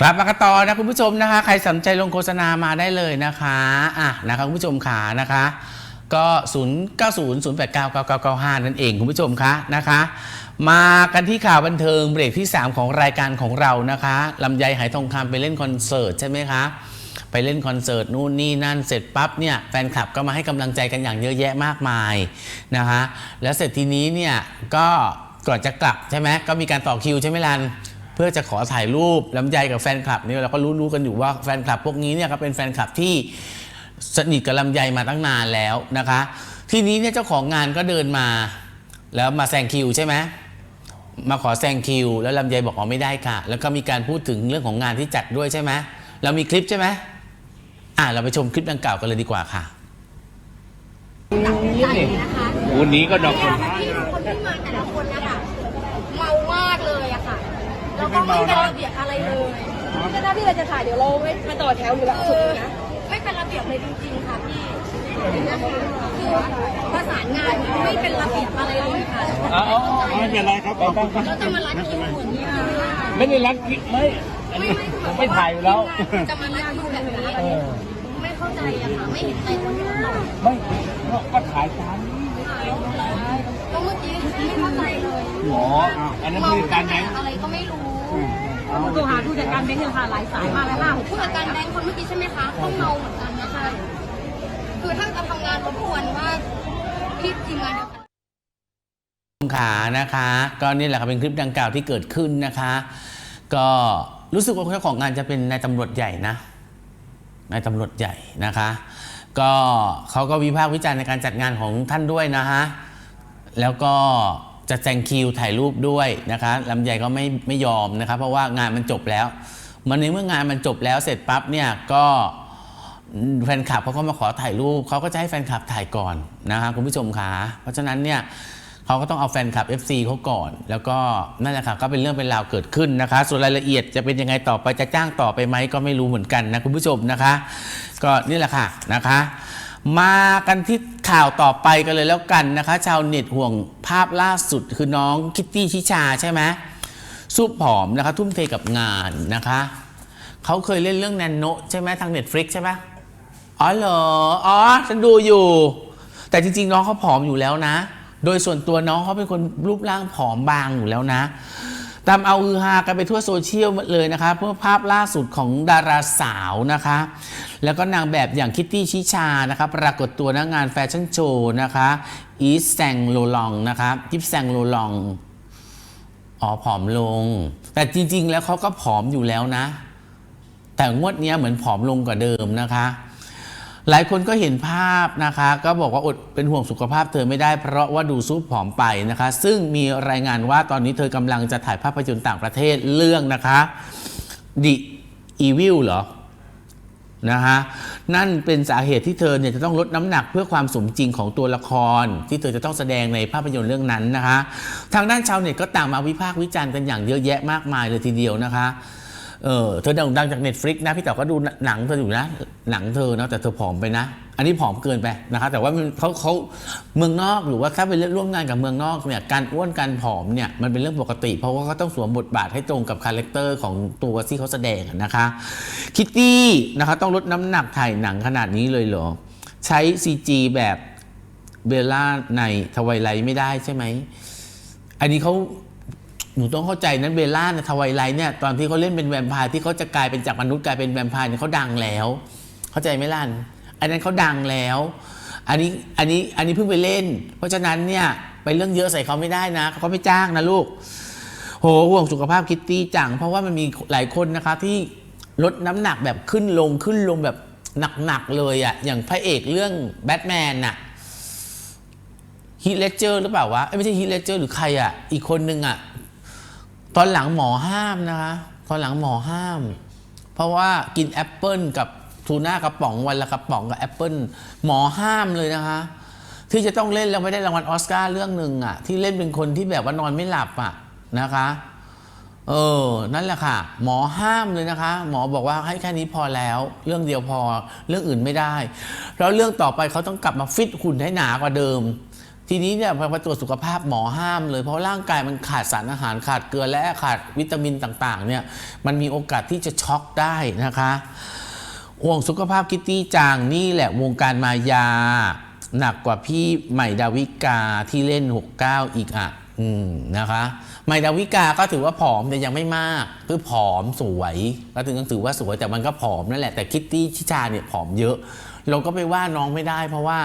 กลับมากันต่อนะคุณผู้ชมนะคะ ใครสนใจลงโฆษณามาได้เลยนะคะอะนะคะคุณผู้ชมขานะคะ ก็ 0 9 0 0 8 9 9 9 9 5 นั่นเองคุณผู้ชมคะนะคะ มากันที่ข่าวบันเทิงเบรกที่ 3 ของรายการของเรานะคะลำไยหายทองคำไปเล่นคอนเสิร์ตใช่ไหมคะไปเล่นคอนเสิร์ตนู่นนี่นั่นเสร็จปั๊บเนี่ยแฟนคลับก็มาให้กำลังใจกันอย่างเยอะแยะมากมายนะคะแล้วเสร็จทีนี้เนี่ยก็ก่อนจะกลับใช่ไหมก็มีการต่อคิวใช่ไหมลัน เพื่อจะขอถ่ายรูปลำไยกับแฟนคลับเนี่ยเราก็รู้ๆกันอยู่ว่าแฟนคลับพวกนี้เนี่ยก็เป็นแฟนคลับที่สนิทกับลำไยมาตั้งนานแล้วนะคะ ทีนี้เนี่ยเจ้าของงานก็เดินมา แล้วมาแซงคิวใช่ไหมมาขอแซงคิว แล้วลำไยบอกอ๋อไม่ได้ค่ะ แล้วก็มีการพูดถึงเรื่องของงานที่จัดด้วยใช่ไหมเรามีคลิปใช่ไหมอะเราไปชมคลิปดังกล่าวกันเลยดีกว่าค่ะวันนี้ก็ดอกเนี่ยค่ะพี่คนที่มาแต่ละคนนะคะเมามากเลยอะค่ะ แล้วก็ไม่เป็นระเบียบอะไรเลยก็ถ้าพี่เราจะถ่ายเดี๋ยวเราไม่มาต่อแถวอยู่แล้วคืสุดอนะไม่เป็นระเบียบเลยจริงๆค่ะพี่คือประสานงานไม่เป็นระเบียบอะไรเลยค่ะอาเอไม่เป็นไรครับเอาต้องแล้วจะมารัดคิวเหมือนนี้ไม่ได้รักกิ๊กไม่ผมไม่ถ่ายอยู่แล้วจะมารัดคิวแบบนี้ไม่เข้าใจอะค่ะไม่เห็นใจคนที่เขาไม่ก็ถ่ายตามแล้วเมื่อกี้ไม่เข้าใจเลยหมออันนั้นคือการแบงอะไรก็ไม่รู้ โทรหาผู้จัดการแบงค์เนี่ยค่ะหลายสายมากแล้วล่าผู้จัดการแบงค์คนเมื่อกี้ใช่ไหมคะต้องเมาเหมือนกันนะคะคือถ้าจะทำงานรบกวนว่าพี่ทีมงานเดียวกันขานะคะ ก็นี่แหละครับเป็นคลิปดังกล่าวที่เกิดขึ้นนะคะ ก็รู้สึกว่าเจ้าของงานจะเป็นนายตำรวจใหญ่นะนายตำรวจใหญ่นะคะ ก็เขาก็วิพากษ์วิจารณ์ในการจัดงานของท่านด้วยนะฮะแล้วก็ จะแซงคิวถ่ายรูปด้วยนะคะลำไยก็ไม่ไม่ยอมนะคะเพราะว่างานมันจบแล้ว มันในเมื่องานมันจบแล้วเสร็จปั๊บเนี่ยก็แฟนคลับเขาก็มาขอถ่ายรูปเขาก็จะให้แฟนคลับถ่ายก่อนนะคะคุณผู้ชมคะเพราะฉะนั้นเนี่ยเขาก็ต้องเอาแฟนคลับ FC เขาก่อน แล้วก็นั่นแหละค่ะก็เป็นเรื่องเป็นราวเกิดขึ้นนะคะ ส่วนรายละเอียดจะเป็นยังไงต่อไปจะจ้างต่อไปไหมก็ไม่รู้เหมือนกันนะคุณผู้ชมนะคะ ก็นี่แหละค่ะนะคะ มากันที่ ข่าวต่อไปกันเลยแล้วกันนะคะ ชาวเน็ตห่วงภาพล่าสุดคือน้องคิตตี้ชิชาใช่ไหมซุปผอมนะคะ ทุ่มเทกับงานนะคะเขาเคยเล่นเรื่องแนนโนใช่ไหมทาง Netflix ใช่ไหมอ๋อเหรออ๋อฉันดูอยู่ แต่จริง ๆ น้องเขาผอมอยู่แล้วนะ โดยส่วนตัวน้องเขาเป็นคนรูปร่างผอมบางอยู่แล้วนะ ตามเอาฮือฮากันไปทั่วโซเชียลเลยนะคะเพื่อภาพล่าสุดของดาราสาวนะคะ แล้วก็นางแบบอย่างคิตตี้ชิชานะคะปรากฏตัวหน้างานแฟชั่นโชว์นะคะอีสแซงโลลองนะคะยิปแซงโลลองอ๋อผอมลง แต่จริง ๆ แล้วเขาก็ผอมอยู่แล้วนะ แต่งวดนี้เหมือนผอมลงกว่าเดิมนะคะ หลายคนก็เห็นภาพนะคะ ก็บอกว่าอดเป็นห่วงสุขภาพเธอไม่ได้เพราะว่าดูซุปผอมไปนะคะ ซึ่งมีรายงานว่าตอนนี้เธอกำลังจะถ่ายภาพยนตร์ต่างประเทศเรื่องนะคะ The Evil เหรอนะคะนั่นเป็นสาเหตุที่เธอเนี่ยจะต้องลดน้ำหนักเพื่อความสมจริงของตัวละคร ที่เธอจะต้องแสดงในภาพยนตร์เรื่องนั้นนะคะ ทางด้านชาวเน็ตก็ต่างมาวิพากษ์วิจารณ์กันอย่างเยอะแยะมากมายเลยทีเดียวนะคะ เออเธอโด่งดังจาก Netflix นะพี่เต๋อก็ดูหนังเธออยู่นะ หนังเธอนะแต่เธอผอมไปนะ อันนี้ผอมเกินไปนะคะแต่ว่าเขาเขาเมืองนอกหรือว่าถ้าไปร่วมงานกับเมืองนอกเนี่ยการอ้วนการผอมเนี่ยมันเป็นเรื่องปกติ เพราะว่าเขาต้องสวมบทบาทให้ตรงกับคาแรคเตอร์ของตัวที่เขาแสดงนะคะคิตตี้นะคะต้องลดน้ำหนักถ่ายหนังขนาดนี้เลยเหรอใช้ CG แบบเบลล่าในทวายไลท์ไม่ได้ใช่ไหมอันนี้เขา หนูต้องเข้าใจนั้นเบลล่าในทวายไลท์เนี่ยตอนที่เขาเล่นเป็นแวมไพร์ที่เขาจะกลายเป็นจากมนุษย์กลายเป็นแวมไพร์เนี่ยเขาดังแล้ว เข้าใจไหมล่ะอันนั้นเขาดังแล้ว อันนี้อันนี้อันนี้เพิ่งไปเล่น เพราะฉะนั้นเนี่ยไปเรื่องเยอะใส่เขาไม่ได้นะเขาไม่จ้างนะลูกโหห่วงสุขภาพคิตตี้จัง เพราะว่ามันมีหลายคนนะคะที่ลดน้ำหนักแบบขึ้นลงขึ้นลงแบบหนักๆเลยอะ่ะอย่างพระเอกเรื่องแบทแมนน่ะฮีเลเจอร์หรือเปล่าวะเอ้ไม่ใช่ฮีเลเจอร์หรือใครอะ่ะอีกคนนึงอะ่ะ ตอนหลังหมอห้ามนะคะ ตอนหลังหมอห้าม เพราะว่ากินแอปเปิลกับทูน่ากระป๋องวันละกระป๋องกับแอปเปิลหมอห้ามเลยนะคะ ที่จะต้องเล่นแล้วไม่ได้รางวัลออสการ์เรื่องหนึ่งอะที่เล่นเป็นคนที่แบบว่านอนไม่หลับอะนะคะเออ นั่นแหละค่ะ หมอห้ามเลยนะคะ หมอบอกว่าให้แค่นี้พอแล้ว เรื่องเดียวพอ เรื่องอื่นไม่ได้ แล้วเรื่องต่อไปเขาต้องกลับมาฟิตหุ่นให้หนากว่าเดิม ทีนี้เนี่ยพอตรวจสุขภาพหมอห้ามเลย เพราะร่างกายมันขาดสารอาหารขาดเกลือและขาดวิตามินต่างๆเนี่ยมันมีโอกาสที่จะช็อกได้นะคะห่วงสุขภาพคิตตี้จางนี่แหละวงการมายา หนักกว่าพี่ใหม่ดาวิกาที่เล่น 69 อีกอะอืมนะคะใหม่ดาวิกาก็ถือว่าผอมแต่ยังไม่มาก คือผอมสวยก็ถึงถือว่าสวยแต่มันก็ผอมนั่นแหละแต่คิตตี้ชิชาเนี่ยผอมเยอะ เราก็ไปว่าน้องไม่ได้เพราะว่า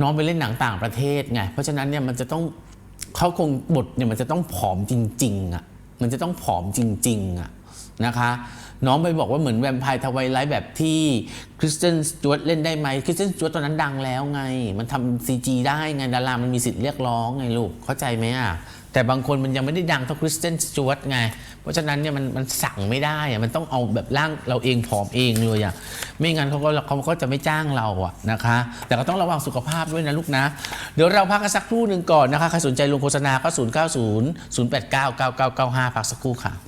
น้องไปเล่นหนังต่างประเทศไงเพราะฉะนั้นเนี่ยมันจะต้องเขาคงบทเนี่ยมันจะต้องผอมจริงๆอะมันจะต้องผอมจริงๆอะนะคะน้องไปบอกว่าเหมือนแวมไพร์ทวายไลท์แบบที่คริสเตนสจวตเล่นได้ไหมคริสเตนสจวตตอนนั้นดังแล้วไง มันทำซีจีได้ไงดารามันมีสิทธิ์เรียกร้องไงลูกเข้าใจไหมอะ แต่บางคนมันยังไม่ได้ดังเท่าคริสเตนสจวตไง เพราะฉะนั้นเนี่ยมันมันสั่งไม่ได้อะมันต้องเอาแบบร่างเราเองผอมเองเลยอะไม่งั้นเขาก็เขาก็จะไม่จ้างเราอะนะคะ แต่ก็ต้องระวังสุขภาพด้วยนะลูกนะ เดี๋ยวเราพักกันสักครู่หนึ่งก่อนนะคะ ใครสนใจลงโฆษณาก็ 0 9 0 0 8 9 9 9 9 5 พักสักครู่ค่ะ